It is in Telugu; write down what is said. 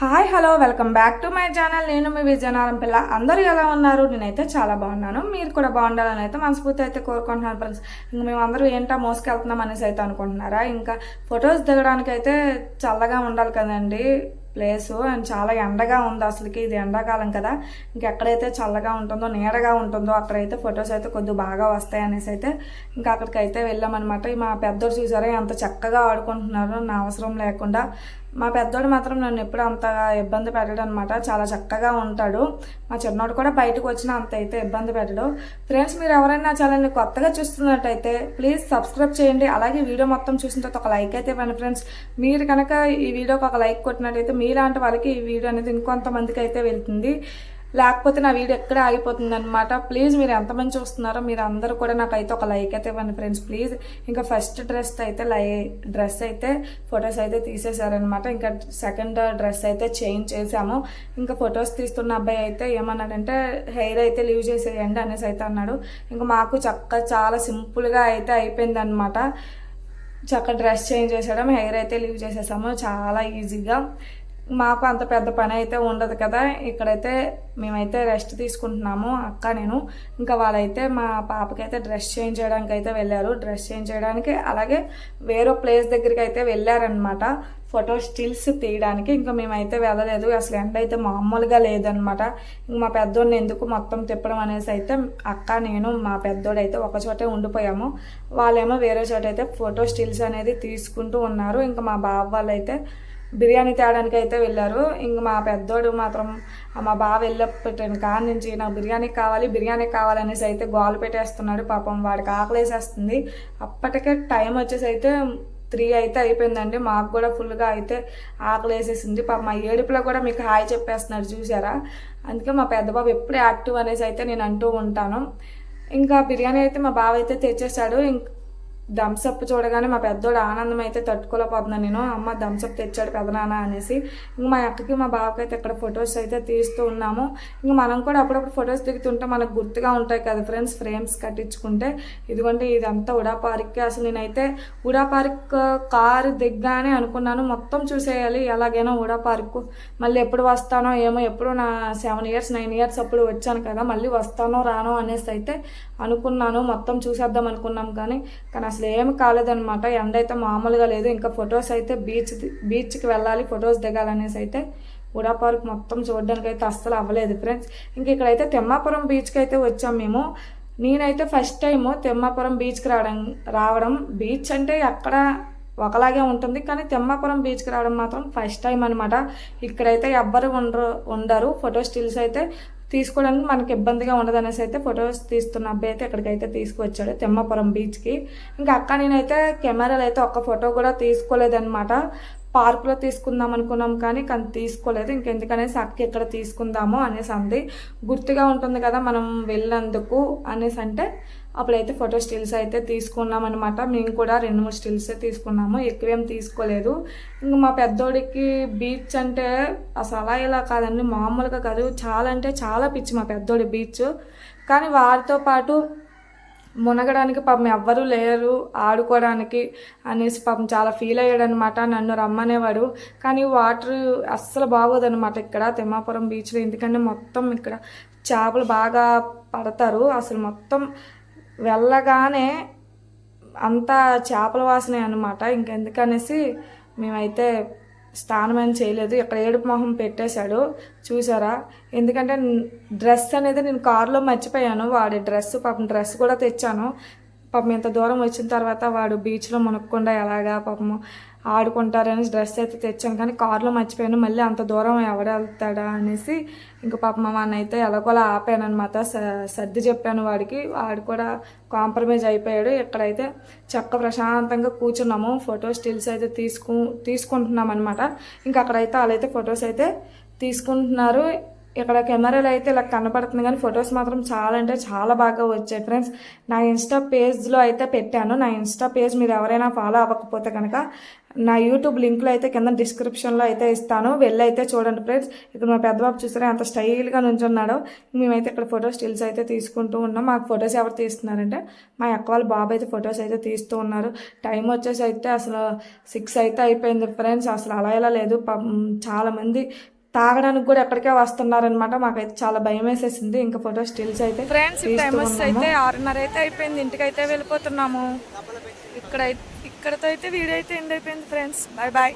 Hi hello welcome back to my channel. నేను మీ విజయనారం పిల్ల. అందరూ ఎలా ఉన్నారు? నేనైతే చాలా బాగున్నాను. మీరు కూడా బాగుండాలని అయితే మనస్ఫూర్తి అయితే కోరుకుంటున్నాను ఫ్రెండ్స్ ఇంకా మేము అందరూ ఏంటా మోసుకెళ్తున్నాం అనేసి అయితే అనుకుంటున్నారా? ఇంకా ఫొటోస్ దిగడానికి అయితే చల్లగా ఉండాలి కదండి ప్లేసు అండ్ చాలా ఎండగా ఉంది అసలుకి. ఇది ఎండాకాలం కదా. ఇంకెక్కడైతే చల్లగా ఉంటుందో నీడగా ఉంటుందో అక్కడైతే ఫొటోస్ అయితే కొద్దిగా బాగా వస్తాయి అనేసి అయితే ఇంకా అక్కడికి అయితే వెళ్ళామన్నమాట. మా పెద్దోడు చూసారా? ఎంత చక్కగా ఆడుకుంటున్నారు నా అవసరం లేకుండా. మా పెద్దోడు మాత్రం నన్ను ఎప్పుడు అంతగా ఇబ్బంది పెట్టడు అనమాట చాలా చక్కగా ఉంటాడు. మా చిన్నోడు కూడా బయటకు వచ్చినా అంత అయితే ఇబ్బంది పెట్టడు. ఫ్రెండ్స్ మీరు ఎవరైనా ఛానల్ని కొత్తగా చూస్తున్నట్టయితే ప్లీజ్ సబ్స్క్రైబ్ చేయండి. అలాగే వీడియో మొత్తం చూసిన తర్వాత ఒక లైక్ అయితే ఇవ్వండి ఫ్రెండ్స్ మీరు కనుక ఈ వీడియోకి ఒక లైక్ కొట్టినట్టయితే మీలాంటి వాళ్ళకి ఈ వీడియో అనేది ఇంకొంతమందికి అయితే వెళ్తుంది. లేకపోతే నా వీడియో ఎక్కడ ఆగిపోతుంది అనమాట ప్లీజ్ మీరు ఎంతమంది చూస్తున్నారో మీరు అందరూ కూడా నాకైతే ఒక లైక్ అయితే ఇవ్వండి ఫ్రెండ్స్ ప్లీజ్ ఇంకా ఫస్ట్ డ్రెస్ అయితే లై డ్రెస్ అయితే ఫొటోస్ అయితే తీసేశారనమాట ఇంకా సెకండ్ డ్రెస్ అయితే చేంజ్ చేసాము ఇంకా ఫొటోస్ తీస్తున్న అబ్బాయి అయితే ఏమన్నాడంటే హెయిర్ అయితే లీవ్ చేసేయండి అనేసి అయితే అన్నాడు. ఇంకా మాకు చక్క చాలా సింపుల్గా అయితే అయిపోయింది అనమాట చక్క డ్రెస్ చేంజ్ చేసేయడం హెయిర్ అయితే లీవ్ చేసేసాము. చాలా ఈజీగా మాకు అంత పెద్ద పని అయితే ఉండదు కదా. ఇక్కడైతే మేమైతే రెస్ట్ తీసుకుంటున్నాము. అక్క నేను. ఇంకా వాళ్ళైతే మా పాపకైతే డ్రెస్ చేంజ్ చేయడానికి అయితే వెళ్ళారు. డ్రెస్ చేంజ్ చేయడానికి అలాగే వేరే ప్లేస్ దగ్గరికి అయితే వెళ్ళారనమాట ఫోటో స్టిల్స్ తీయడానికి. ఇంకా మేమైతే వెళ్ళలేదు. అసలు ఎండ అయితే మామూలుగా లేదనమాట ఇంక మా పెద్దోడిని ఎందుకు మొత్తం తిప్పడం అనేసి అయితే అక్క నేను మా పెద్దోడు అయితే ఒక చోటే ఉండిపోయాము. వాళ్ళేమో వేరే చోట అయితే ఫోటో స్టిల్స్ అనేది తీసుకుంటూ ఉన్నారు. ఇంకా మా బావ వాళ్ళైతే బిర్యానీ తేడానికి అయితే వెళ్ళారు. ఇంక మా పెద్దోడు మాత్రం మా బావ వెళ్ళపెట్టాను కాడి నుంచి నాకు బిర్యానీ కావాలి బిర్యానీ కావాలనేసి అయితే గోలు పెట్టేస్తున్నాడు. పాపం వాడికి ఆకలేసేస్తుంది. అప్పటికే టైం వచ్చేసి అయితే త్రీ అయితే అయిపోయిందండి. మాకు కూడా ఫుల్గా అయితే ఆకలి వేసేసింది పాప మా ఏడుపులో కూడా మీకు హాయ్ చెప్పేస్తున్నాడు చూసారా అందుకే మా పెద్ద బాబు ఎప్పుడు యాక్టివ్ అనేసి అయితే నేను అంటూ ఉంటాను. ఇంకా బిర్యానీ అయితే మా బావ అయితే తెచ్చేసాడు. ఇంక థమ్సప్ చూడగానే మా పెద్దోడు ఆనందం అయితే తట్టుకోలేకపోతున్నాను నేను అమ్మ థమ్సప్ తెచ్చాడు పెదనాన్న అనేసి. ఇంక మా అక్కకి మా బావకి అయితే ఇక్కడ ఫొటోస్ అయితే తీస్తూ ఉన్నాము. ఇంక మనం కూడా అప్పుడప్పుడు ఫొటోస్ దిగుతుంటే మనకు గుర్తుగా ఉంటాయి కదా ఫ్రెండ్స్ ఫ్రేమ్స్ కట్టించుకుంటే. ఇదిగోండి ఇదంతా ఉడా పార్క్కి. అసలు నేనైతే ఉడా పార్క్ కారు దిగ్గానే అనుకున్నాను. మొత్తం చూసేయాలి ఎలాగైనా ఉడా పార్క్. మళ్ళీ ఎప్పుడు వస్తానో ఏమో ఎప్పుడు నా సెవెన్ ఇయర్స్ నైన్ ఇయర్స్ అప్పుడు వచ్చాను కదా మళ్ళీ వస్తానో రానో అనేసి అయితే అనుకున్నాను. మొత్తం చూసేద్దాం అనుకున్నాం కానీ కానీ అసలు ఏమి కాలేదనమాట ఎండ అయితే మామూలుగా లేదు. ఇంకా ఫొటోస్ అయితే బీచ్ బీచ్కి వెళ్ళాలి ఫొటోస్ దిగాలనేసి అయితే ఉడా పార్క్ మొత్తం చూడడానికి అయితే అస్సలు అవ్వలేదు ఫ్రెండ్స్. ఇంక ఇక్కడైతే తిమ్మాపురం బీచ్కి అయితే వచ్చాం మేము. నేనైతే ఫస్ట్ టైము తెమ్మాపురం బీచ్కి రావడం రావడం. బీచ్ అంటే అక్కడ ఒకలాగే ఉంటుంది. కానీ తెమ్మాపురం బీచ్కి రావడం మాత్రం ఫస్ట్ టైం అనమాట ఇక్కడైతే ఎవ్వరు ఉండరు ఉండరు. ఫోటో స్టిల్స్ అయితే తీసుకోవడానికి మనకి ఇబ్బందిగా ఉండదు అనేసి అయితే ఫొటోస్ తీస్తున్న అబ్బాయి అయితే ఇక్కడికైతే తీసుకువచ్చాడు తెమ్మపురం బీచ్కి ఇంకా అక్క నేనైతే కెమెరాలు అయితే ఒక్క ఫోటో కూడా తీసుకోలేదన్నమాట. పార్కులో తీసుకుందాం అనుకున్నాం కానీ కానీ తీసుకోలేదు. ఇంకెందుకనేసి అక్క ఎక్కడ తీసుకుందాము అనేసి అంది. గుర్తుగా ఉంటుంది కదా మనం వెళ్ళినందుకు అనేసి అంటే అప్పుడైతే ఫోటో స్టిల్స్ అయితే తీసుకున్నాం అనమాట మేము కూడా రెండు మూడు స్టిల్స్ తీసుకున్నాము. ఎక్కువేం తీసుకోలేదు. ఇంక మా పెద్దోడికి బీచ్ అంటే అసలు ఇలా కాదండి. మామూలుగా కాదు. చాలా అంటే చాలా పిచ్చి మా పెద్దోడి బీచ్. కానీ వారితో పాటు మునగడానికి పాపం ఎవ్వరూ లేరు ఆడుకోవడానికి అనేసి పాపం చాలా ఫీల్ అయ్యాడు అనమాట నన్ను రమ్మనేవాడు. కానీ వాటర్ అస్సలు బాగోదనమాట ఇక్కడ తిమ్మాపురం బీచ్లో ఎందుకంటే మొత్తం ఇక్కడ చేపలు బాగా పడతారు. అసలు మొత్తం వెళ్ళగానే అంతా చేపల వాసనే అనమాట ఇంకెందుకనేసి మేమైతే స్నానం అని చేయలేదు. ఇక్కడ ఏడుపు మొహం పెట్టేశాడు. చూసారా? ఎందుకంటే డ్రెస్ అనేది నేను కారులో మర్చిపోయాను. వాడి డ్రెస్ పాపం డ్రెస్ కూడా తెచ్చాను. పాపం ఇంత దూరం వచ్చిన తర్వాత వాడు బీచ్లో మునక్కుండా ఎలాగా పాపం ఆడుకుంటారని డ్రెస్ అయితే తెచ్చాను కానీ కారులో మర్చిపోయాను. మళ్ళీ అంత దూరం ఎవడు వెళ్తాడా అనేసి ఇంక పాపం వాడిని అయితే ఎలాగోలా ఆపాను అనమాట సర్ది చెప్పాను వాడికి. వాడు కూడా కాంప్రమైజ్ అయిపోయాడు. ఇక్కడైతే చక్క ప్రశాంతంగా కూర్చున్నాము. ఫోటో స్టిల్స్ అయితే తీసుకు తీసుకుంటున్నాం అనమాట ఇంకా అక్కడైతే వాళ్ళైతే ఫొటోస్ అయితే తీసుకుంటున్నారు. ఇక్కడ కెమెరాలు అయితే ఇలా కనపడుతుంది కానీ ఫొటోస్ మాత్రం చాలా అంటే చాలా బాగా వచ్చాయి ఫ్రెండ్స్. నా ఇన్స్టా పేజ్లో అయితే పెట్టాను. నా ఇన్స్టా పేజ్ మీరు ఎవరైనా ఫాలో అవ్వకపోతే కనుక నా యూట్యూబ్ లింక్లో అయితే కింద డిస్క్రిప్షన్లో అయితే ఇస్తాను. వెళ్ళి అయితే చూడండి ఫ్రెండ్స్. ఇక్కడ మా పెద్దబాబు చూసారా? ఎంత స్టైల్గా నుంచున్నాడో. మేమైతే ఇక్కడ ఫొటో స్టిల్స్ అయితే తీసుకుంటూ ఉన్నాం. మాకు ఫొటోస్ ఎవరు తీస్తున్నారంటే మా అక్క వాళ్ళ బాబు అయితే ఫొటోస్ అయితే తీస్తూ ఉన్నారు. టైం వచ్చేసి అయితే అసలు సిక్స్ అయితే అయిపోయింది ఫ్రెండ్స్. అసలు అలా ఇలా లేదు. చాలామంది తాగడానికి కూడా ఎక్కడికే వస్తున్నారనమాట మాకైతే చాలా భయం వేసేసింది. ఇంకా ఫోటో స్టిల్స్ అయితే ఫ్రెండ్స్ టైం అయితే ఆరున్నర అయితే అయిపోయింది. ఇంటికి అయితే వెళ్ళిపోతున్నాము. ఇక్కడ ఇక్కడతో అయితే వీడియో అయితే ఎండ్ అయిపోయింది ఫ్రెండ్స్. Bye bye